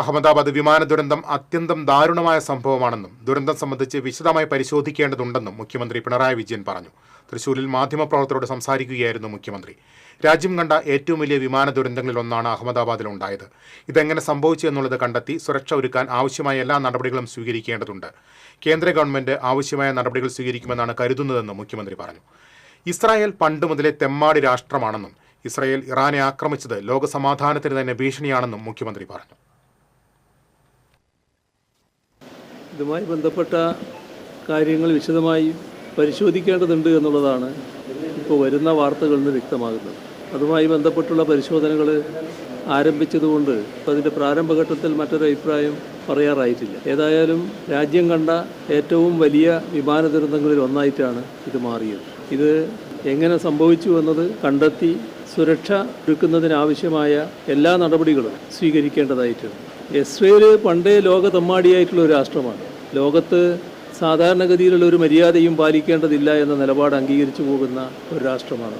അഹമ്മദാബാദ് വിമാന ദുരന്തം അത്യന്തം ദാരുണമായ സംഭവമാണെന്നും ദുരന്തം സംബന്ധിച്ച് വിശദമായി പരിശോധിക്കേണ്ടതുണ്ടെന്നും മുഖ്യമന്ത്രി പിണറായി വിജയൻ പറഞ്ഞു. തൃശൂരിൽ മാധ്യമപ്രവർത്തകരോട് സംസാരിക്കുകയായിരുന്നു മുഖ്യമന്ത്രി. രാജ്യം കണ്ട ഏറ്റവും വലിയ വിമാന ദുരന്തങ്ങളിലൊന്നാണ് അഹമ്മദാബാദിൽ ഉണ്ടായത് ഇതെങ്ങനെ സംഭവിച്ചു എന്നുള്ളത് കണ്ടെത്തി സുരക്ഷ ഒരുക്കാൻ ആവശ്യമായ എല്ലാ നടപടികളും സ്വീകരിക്കേണ്ടതുണ്ട്. കേന്ദ്ര ഗവൺമെന്റ് ആവശ്യമായ നടപടികൾ സ്വീകരിക്കുമെന്നാണ് കരുതുന്നതെന്നും മുഖ്യമന്ത്രി പറഞ്ഞു. ഇസ്രായേൽ പണ്ട് മുതലേ തെമ്മാടി രാഷ്ട്രമാണെന്നും ഇസ്രായേൽ ഇറാനെ ആക്രമിച്ചത് ലോകസമാധാനത്തിന് തന്നെ ഭീഷണിയാണെന്നും മുഖ്യമന്ത്രി പറഞ്ഞു. ഇതുമായി ബന്ധപ്പെട്ട കാര്യങ്ങൾ വിശദമായി പരിശോധിക്കേണ്ടതുണ്ട് എന്നുള്ളതാണ് ഇപ്പോൾ വരുന്ന വാർത്തകളിൽ നിന്ന് വ്യക്തമാകുന്നത്. അതുമായി ബന്ധപ്പെട്ടുള്ള പരിശോധനകൾ ആരംഭിച്ചതുകൊണ്ട് അതിന്റെ പ്രാരംഭഘട്ടത്തിൽ മറ്റൊരു അഭിപ്രായം പറയാറായിട്ടില്ല. ഏതായാലും രാജ്യം കണ്ട ഏറ്റവും വലിയ വിമാന ദുരന്തങ്ങളിൽ ഒന്നായിട്ടാണ് ഇത് മാറിയത്. ഇത് എങ്ങനെ സംഭവിച്ചു എന്നത് കണ്ടെത്തി സുരക്ഷ ഒരുക്കുന്നതിനാവശ്യമായ എല്ലാ നടപടികളും സ്വീകരിക്കേണ്ടതായിട്ടുണ്ട്. ഇസ്രയേൽ പണ്ടേ ലോകതമ്മാടിയായിട്ടുള്ള ഒരു രാഷ്ട്രമാണ്. ലോകത്ത് സാധാരണഗതിയിലുള്ള ഒരു മര്യാദയും പാലിക്കേണ്ടതില്ല എന്ന നിലപാട് അംഗീകരിച്ചു പോകുന്ന ഒരു രാഷ്ട്രമാണ്.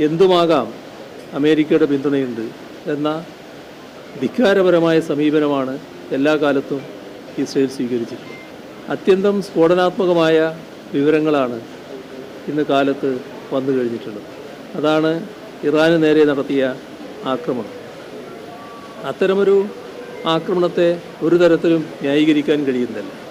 എന്തുമാകാം? അമേരിക്കയുടെ പിന്തുണയുണ്ട് എന്ന ധിക്കാരപരമായ സമീപനമാണ് എല്ലാ കാലത്തും ഇസ്രയേൽ സ്വീകരിച്ചിട്ടുള്ളത്. അത്യന്തം സ്ഫോടനാത്മകമായ വിവരങ്ങളാണ് ഇന്ന് കാലത്ത് വന്നു കഴിഞ്ഞിട്ടുള്ളത്. അതാണ് ഇറാന് നേരെ നടത്തിയ ആക്രമണം. അത്തരമൊരു ആക്രമണത്തെ ഒരു തരത്തിലും ന്യായീകരിക്കാൻ കഴിയുന്നില്ല.